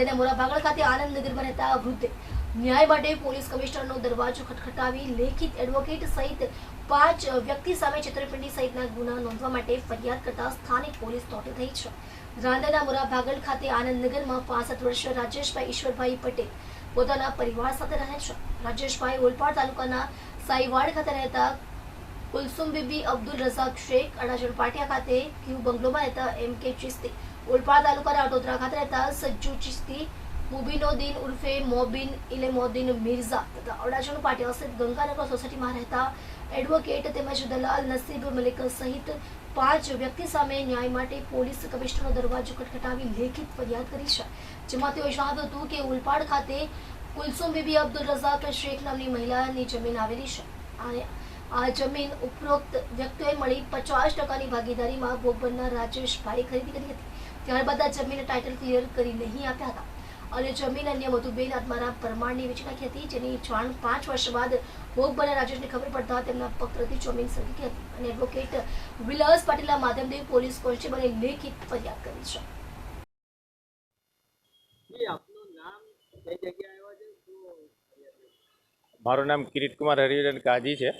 રાંદેરના મોરાભાગળ ખાતે આનંદનગરમાં રહેતા વૃદ્ધ. ન્યાય માટે પોલીસ કમિશનરનો દરવાજો ખટખટાવી લેખિત એડવોકેટ સહિત પાંચ વ્યક્તિ સામે છેતરપિંડી સહિતના ગુના નોંધવા માટે ફરિયાદ કરતા સ્થાનિક પોલીસ દોડી થઈ છે. રાંદેરના મોરાભાગળ ખાતે આનંદનગરમાં પાસઠ વર્ષીય રાજેશભાઈ ઈશ્વરભાઈ પટેલ પોતાના પરિવાર સાથે રહે છે. રાજેશભાઈ ઓલપાડ તાલુકાના સાઈવાડ ખાતે રહેતા કુલસુમ બીબી અબ્દુલ રઝાક શેખ અડાજણ પાટિયા ખાતે ક્યુ બંગલોમાં રહેતા એમ કે ચિસ્તી ઓલપાડ તાલુકાના અટોદરા ખાતે રહેતા સજ્જુ ચિસ્તી મુબીનોદીન ઉર્ફે મોબીન ઇલેમોદીન મિર્ઝા તથા અડાજણ પાટિયા સ્થિત ગંગાનગર સોસાયટીમાં રહેતા એડવોકેટ તેમજ દલાલ નસીબ મલિક સહિત પાંચ વ્યક્તિ સામે ન્યાય માટે પોલીસ કમિશનરનો દરવાજો ખટખટાવી લેખિત ફરિયાદ કરી છે. જેમાં તેઓએ જણાવ્યું હતું કે ઉલપાડ ખાતે કુલસુમ બીબી અબ્દુલ રઝાક શેખ નામની મહિલાની જમીન આવેલી છે. અને આ જમીન ઉપરોક્ત વ્યક્તિઓએ મળી પચાસ ટકાની ભાગીદારીમાં ભોગ બનનાર રાજેશભાઈ ખરીદી કરી હતી. ત્યારબાદ આ જમીન ટાઇટલ ક્લિયર કરી નહીં આપ્યા હતા. અને જમીન અન્ય મધુબેન આત્મારામ પરમારની વેચી નાખી હતી જેની જાણ પાંચ વર્ષ બાદ ભોગ બનનાર રાજેશને ખબર પડતા તેમના પત્રથી જમીન સરકી હતી. અને એડવોકેટ વિલાસ પાટીલના માધ્યમથી પોલીસ કોન્સ્ટેબલે લેખિત ફરિયાદ કરી છે. આપનું નામ કઈ જગ્યાએ આવ્યા છે? શું ફરિયાદ છે? મારું નામ કિરીટ કુમાર હરિવરન કાજી છે.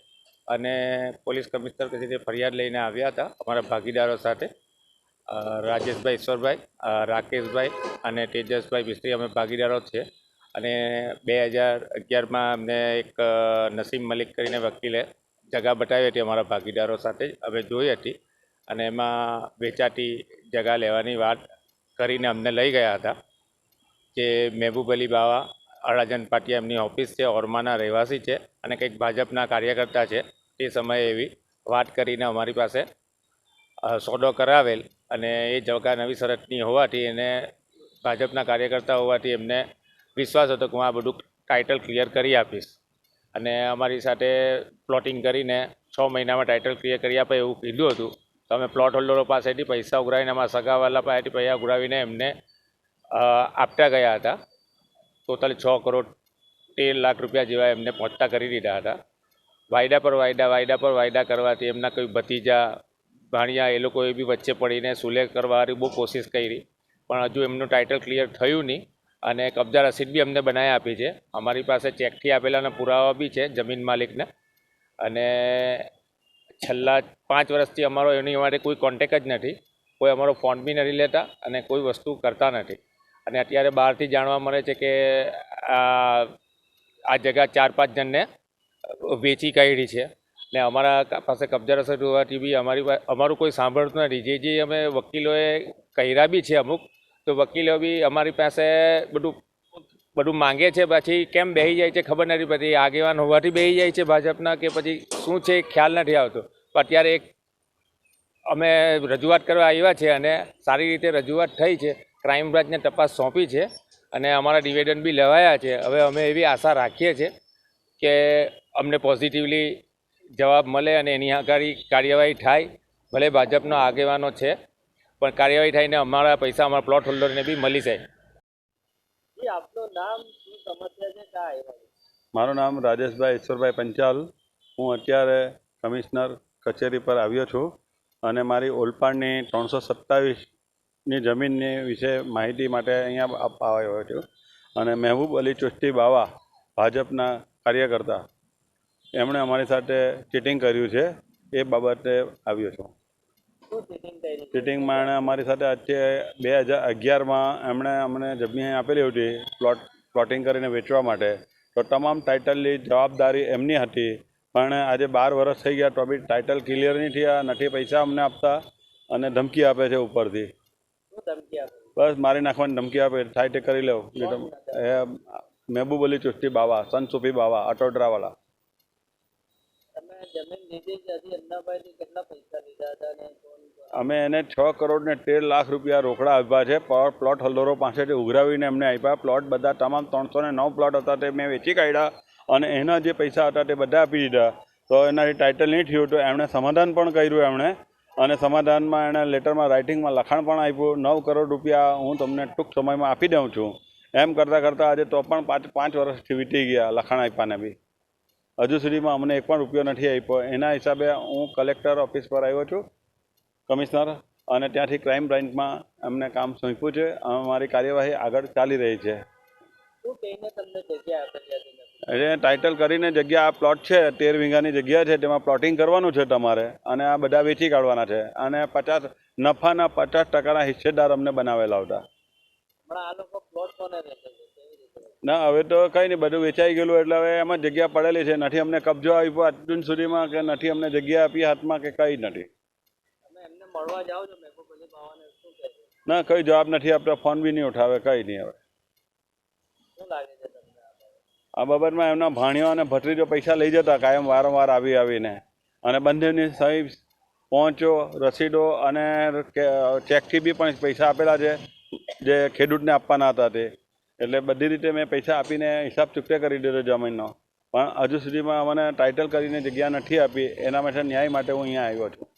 અને પોલીસ કમિશનર કચેરીએ ફરિયાદ લઈને આવ્યા હતા, અમારા ભાગીદારો સાથે રાજેશભાઈ ઈશ્વરભાઈ રાકેશભાઈ અને તેજસભાઈ મિસ્ત્રી અમે ભાગીદારો છીએ અને બે હજાર અગિયારમાં અમને એક નસીમ મલિક કરીને વકીલે જગા બતાવી હતી અમારા ભાગીદારો સાથે, અમે જોઈ હતી. અને એમાં વેચાતી જગા લેવાની વાત કરીને અમને લઈ ગયા હતા જે મહેબૂબ અલી બાવા, અડાજન પાટિયા એમની ઓફિસ છે, ઓરમાના રહેવાસી છે અને કંઈક ભાજપના કાર્યકર્તા છે. તે સમયે એવી વાત કરીને અમારી પાસે સોદો કરાવેલ અને એ જગા નવી શરતની હોવાથી એને ભાજપના કાર્યકર્તા હોવાથી એમને વિશ્વાસ હતો કે હું આ બધું ટાઇટલ ક્લિયર કરી આપીશ. અને અમારી સાથે પ્લોટિંગ કરીને છ મહિનામાં ટાઇટલ ક્લિયર કરી આપે એવું કીધું હતું. તો અમે પ્લોટ હોલ્ડરો પાસેથી પૈસા ઉઘરાવીને અમારા સગાવાલા પાસેથી પૈસા ઉઘરાવીને એમને આપતા ગયા હતા. ટોટલ છ કરોડ તેર લાખ રૂપિયા જેવા એમને પહોંચતા કરી દીધા હતા. વાયદા પર વાયદા વાયદા પર વાયદા કરવાથી એમના કોઈ ભતીજા ભાણિયા એ લોકોએ બી વચ્ચે પડીને સુલે કરવાની બહુ કોશિશ કરી. પણ હજુ એમનું ટાઇટલ ક્લિયર થયું નહીં અને કબજા રસીદ બી અમને બનાવી આપી છે. અમારી પાસે ચેકથી આપેલાના પુરાવા બી છે જમીન માલિકને. અને છેલ્લા પાંચ વર્ષથી અમારો એની માટે કોઈ કોન્ટેક જ નથી. કોઈ અમારો ફોન બી નથી લેતા અને કોઈ વસ્તુ કરતા નથી. અને અત્યારે બહારથી જાણવા મળે છે કે આ આ જગા ચાર પાંચ જણને વેચી કાઢી છે. ને અમારા પાસે કબજા રસદ હોવાથી બી અમારી અમારું કોઈ સાંભળતું નથી. જે જે અમે વકીલોએ કર્યા બી છે અમુક, તો વકીલો બી અમારી પાસે બધું બધું માંગે છે. પછી કેમ બેસી જાય છે ખબર નથી પછી આગેવાન હોવાથી બેસી જાય છે ભાજપના કે પછી શું છે ખ્યાલ નથી આવતો. અત્યારે એક અમે રજૂઆત કરવા આવ્યા છે અને સારી રીતે રજૂઆત થઈ છે. ક્રાઇમ બ્રાન્ચને તપાસ સોંપી છે અને અમારા ડિવેડન બી લેવાયા છે. હવે અમે એવી આશા રાખીએ છીએ કે અમને પોઝિટિવલી જવાબ મળે અને એની આગળ કાર્યવાહી થાય ભલે ભાજપનો આગેવાનો છે પણ કાર્યવાહી થઈને અમારા પૈસા અમારા પ્લોટ હોલ્ડરને બી મળી જાય. જી નામ શું સમસ્યા છે ક્યાં આવ્યા છે? મારું નામ રાજેશભાઈ ઈશ્વરભાઈ પંચાલ. હું અત્યારે કમિશનર કચેરી પર આવ્યો છું અને મારી ઓલપાડની ત્રણસો સત્તાવીસની જમીનની વિશે માહિતી માટે અહીંયા આપવા આવ્યો છું. અને મહેબૂબ અલી ચુસ્તી બાવા ભાજપના કાર્યકર્તા એમણે અમારી સાથે ચીટિંગ કર્યું છે એ બાબતે આવ્યો છું. ચીટિંગમાં એણે અમારી સાથે અત્યારે બે હજાર અગિયારમાં એમણે અમને જમીન આપેલી હતી પ્લોટ પ્લોટિંગ કરીને વેચવા માટે. તો તમામ ટાઇટલની જવાબદારી એમની હતી પણ આજે બાર વર્ષ થઈ ગયા તો બી ટાઇટલ ક્લિયર નહીં થયા નથી પૈસા અમને આપતા અને ધમકી આપે છે ઉપરથી. બસ મારી નાખવાની ધમકી આપે થાય તે કરી લઉં મહેબૂબ અલી ચુસ્તી બાવા સંત સુફી બાવા અટોડરાવાલા અમે એને છ કરોડ ને તેર લાખ રૂપિયા રોકડા આપ્યા છે. પર પ્લોટ હોલ્ડરો પાસેથી ઉઘરાવીને એમને આપ્યા. પ્લોટ બધા તમામ ત્રણસો ને નવ પ્લોટ હતા તે મેં વેચી કાઢ્યા અને એના જે પૈસા હતા તે બધા આપી દીધા. તો એનાથી ટાઇટલ નહીં થયું તો એમણે સમાધાન પણ કર્યું એમણે. અને સમાધાનમાં એણે લેટરમાં રાઇટિંગમાં લખાણ પણ આપ્યું. નવ કરોડ રૂપિયા હું તમને ટૂંક સમયમાં આપી દઉં છું. એમ કરતાં કરતાં આજે તો પણ પાંચ પાંચ વર્ષથી વીતી ગયા લખાણ આપ્યાને બી. હજુ સુધીમાં અમને એક પણ રૂપિયો નથી આપ્યો. એના હિસાબે હું કલેક્ટર ઓફિસ પર આવ્યો છું કમિશનર અને ત્યાંથી ક્રાઇમ બ્રાન્ચમાં એમને કામ સોંપ્યું છે. અમારી કાર્યવાહી આગળ ચાલી રહી છે. એટલે ટાઇટલ કરીને જગ્યા આ પ્લોટ છે તેર વીઘાની જગ્યા છે તેમાં પ્લોટિંગ કરવાનું છે તમારે. અને આ બધા વેચી કાઢવાના છે. અને પચાસ નફાના પચાસ ટકાના હિસ્સેદાર અમને બનાવેલા હતા. ના હવે તો કંઈ નહીં બધું વેચાઈ ગયેલું એટલે હવે એમાં જગ્યા પડેલી છે. નથી અમને કબજો આપ્યો અત્યાર સુધીમાં કે નથી અમને જગ્યા આપી હાથમાં કે કંઈ નથી. ના કઈ જવાબ નથી આપતા. ફોન બી નહીં ઉઠાવે કઈ નહીં હવે. આ બાબતમાં એમના ભાણીઓ અને ભત્રીજો પૈસા લઈ જતા કાયમ વારંવાર આવી આવીને. અને બંનેની સહી પહોંચો રસીદો અને ચેકથી બી પણ પૈસા આપેલા છે. જે ખેડૂતને આપવાના હતા તે. એટલે બધી રીતે મેં પૈસા આપીને હિસાબ ચૂકતે કરી દીધો જમીનનો. પણ હજુ સુધીમાં મને ટાઇટલ કરીને જગ્યા નથી આપી. એના માટે ન્યાય માટે હું અહીંયા આવ્યો છું.